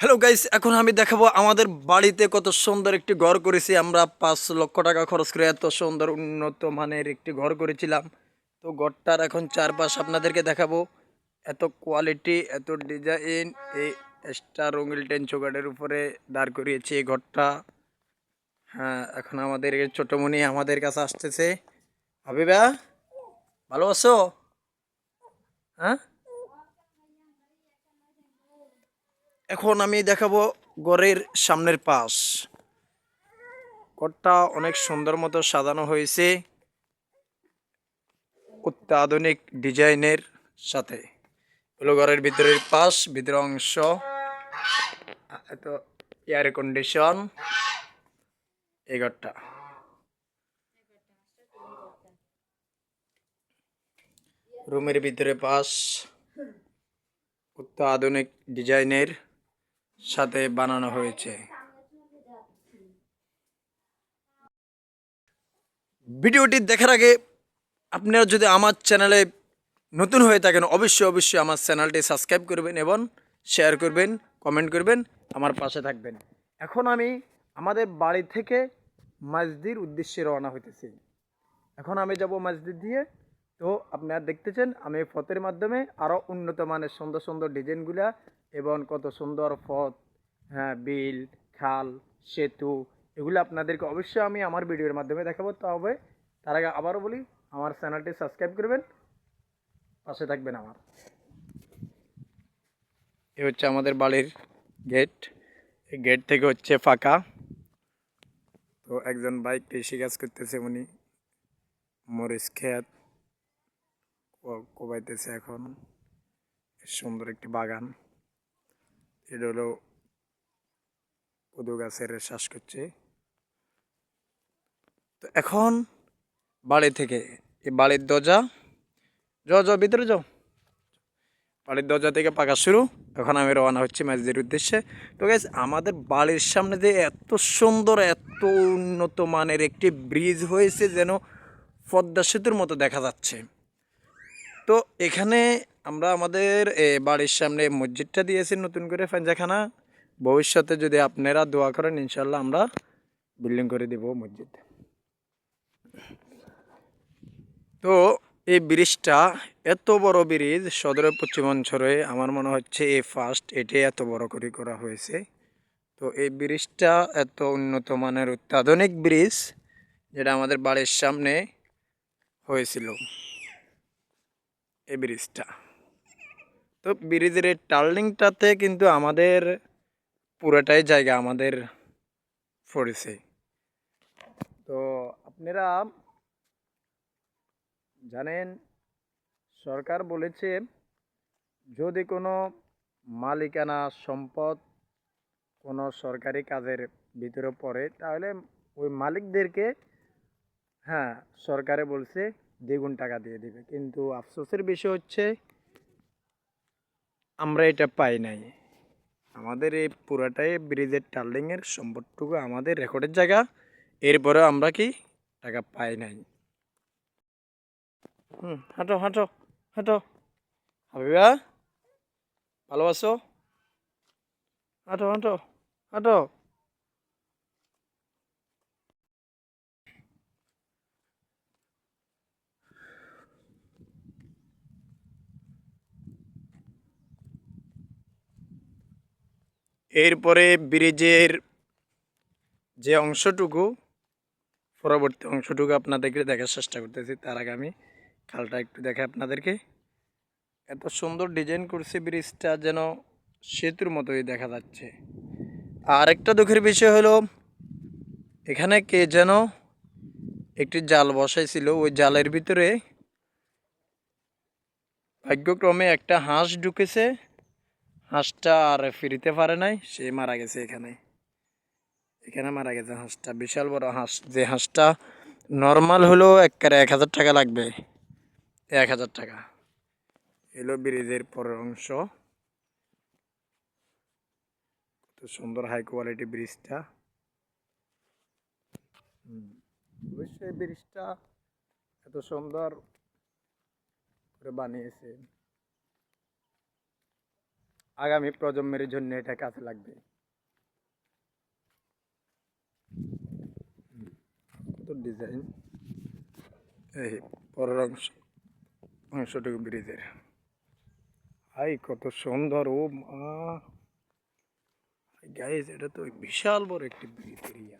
Hello guys এখন আমি দেখাবো আমাদের বাড়িতে কত সুন্দর একটি ঘর করেছি। আমরা পাঁচ লক্ষ টাকা খরচ করে এত সুন্দর উন্নত মানের একটি ঘর করেছিলাম। তো ঘরটার এখন চারপাশ আপনাদেরকে দেখাবো। এত কোয়ালিটি এত ডিজাইন এই স্টার রঙিল টেনচোগার্ডের উপরে দাঁড় করিয়েছি এই ঘরটা। হ্যাঁ এখন আমাদের ছোটমণি আমাদের কাছে আসতেছে। হাবিবা, ভালো আছো? হ্যাঁ? এখন আমি দেখাবো ঘরের সামনের পাশ। ঘরটা অনেক সুন্দর মতো সাজানো হয়েছে অত্যাধুনিক ডিজাইনের সাথে। হলো ঘরের ভিতরের পাশ, ভিতরের অংশ, এত এয়ার কন্ডিশন এই ঘরটা রুমের ভিতরে পাশ, অত্যাধুনিক ডিজাইনের সাথে বানানো হয়েছে। ভিডিওটি দেখার আগে আপনারা যদি আমার চ্যানেলে নতুন হয়ে থাকেন, অবশ্যই অবশ্যই আমার চ্যানেলটি সাবস্ক্রাইব করবেন এবং শেয়ার করবেন, কমেন্ট করবেন, আমার পাশে থাকবেন। এখন আমি আমাদের বাড়ি থেকে মসজিদের উদ্দেশ্যে রওনা হইতেছি। এখন আমি যাব মসজিদ দিয়ে তো আপনারা দেখতেছেন, আমি ফতের মাধ্যমে আরও উন্নত মানের সুন্দর সুন্দর ডিজাইনগুলা এবং কত সুন্দর পথ হ্যাঁ বিল, খাল, সেতু, এগুলো আপনাদেরকে অবশ্যই আমি আমার ভিডিওর মাধ্যমে দেখাবো। তবে তার আগে আবারও বলি, আমার চ্যানেলটি সাবস্ক্রাইব করবেন, পাশে থাকবেন আমার। এ হচ্ছে আমাদের বাড়ির গেট এই গেট থেকে হচ্ছে ফাঁকা। তো একজন বাইক কৃষিকাজ করতেছে, উনি মরিচ খেত। কোবাইতেছে এখন। সুন্দর একটি বাগান। এটা হলো কদু গাছের শ্বাস করছে তো এখন বাড়ি থেকে এই বাড়ির দরজা। যাও যাও, ভিতরে যাও। বাড়ির দরজা থেকে পাকা শুরু। এখন আমি রওনা হচ্ছি মসজিদের উদ্দেশ্যে। তো গ্যাস আমাদের বাড়ির সামনে যে এত সুন্দর, এত উন্নত মানের একটি ব্রিজ হয়েছে যেন পদ্মা সেতুর মতো দেখা যাচ্ছে। তো এখানে আমরা আমাদের বাড়ির সামনে মসজিদটা দিয়েছি নতুন করে ফাঞ্জাখানা। ভবিষ্যতে যদি আপনারা দোয়া করেন ইনশাল্লাহ আমরা বিল্ডিং করে দেব মসজিদ। তো এই ব্রিজটা এত বড় ব্রিজ সদরের পশ্চিমাঞ্চলে আমার মনে হচ্ছে এই ফার্স্ট এটাই এত বড় করে করা হয়েছে। তো এই ব্রিজটা এত উন্নত মানের অত্যাধুনিক ব্রিজ যেটা আমাদের বাড়ির সামনে হয়েছিল। এই ব্রিজটা তো ব্রিজের এই টার্নিংটাতে কিন্তু আমাদের পুরোটাই জায়গা আমাদের পড়েছে তো আপনারা জানেন, সরকার বলেছে, যদি কোনো মালিকানা সম্পদ কোনো সরকারি কাজের ভিতরে পড়ে, তাহলে ওই মালিকদেরকে হ্যাঁ সরকারে বলছে দ্বিগুণ টাকা দিয়ে দিবে। কিন্তু আফসোসের বিষয় হচ্ছে, আমরা এটা পাই নাই। আমাদের এই পুরাটাই ব্রিজের টার্লিংয়ের সম্পদটুকু আমাদের রেকর্ডের জায়গা। এরপরেও আমরা কি টাকা পাই নাই? হুম, হাঁটো হাঁটো হাঁটো। হাবিবা ভালো আছো হাঁটো হাঁটো হাঁটো। এরপরে ব্রিজের যে অংশটুকু, পরবর্তী অংশটুকু আপনাদেরকে দেখার চেষ্টা করতেছি। তার আগে আমি খালটা একটু দেখে আপনাদেরকে। এত সুন্দর ডিজাইন করছে ব্রিজটা, যেন সেতুর মতোই দেখা যাচ্ছে। আর একটা দুঃখের বিষয় হলো, এখানে কে যেন একটি জাল বসাইছিল। ওই জালের ভিতরে ভাগ্যক্রমে একটা হাঁস ঢুকেছে। হাঁসটা আর ফিরিতে পারে নাই, সে মারা গেছে এখানে। এখানে মারা গেছে হাঁসটা। বিশাল বড় হাঁস। যে হাঁসটা নর্মাল হলো একবারে এক হাজার টাকা লাগবে। এক হাজার টাকা। এলো ব্রিজের পরের অংশ। কত সুন্দর হাই কোয়ালিটি ব্রিজটা। ব্রিজটা এত সুন্দর করে বানিয়েছে আগামী প্রজন্মের জন্য এটা কাজে লাগবে। ডিজাইন এই পরের অংশ, অংশটুকু ব্রিজের। হাই কত সুন্দর, ও মা। গাইজ এটা তো বিশাল বড় একটি ব্রিজ, এরিয়া।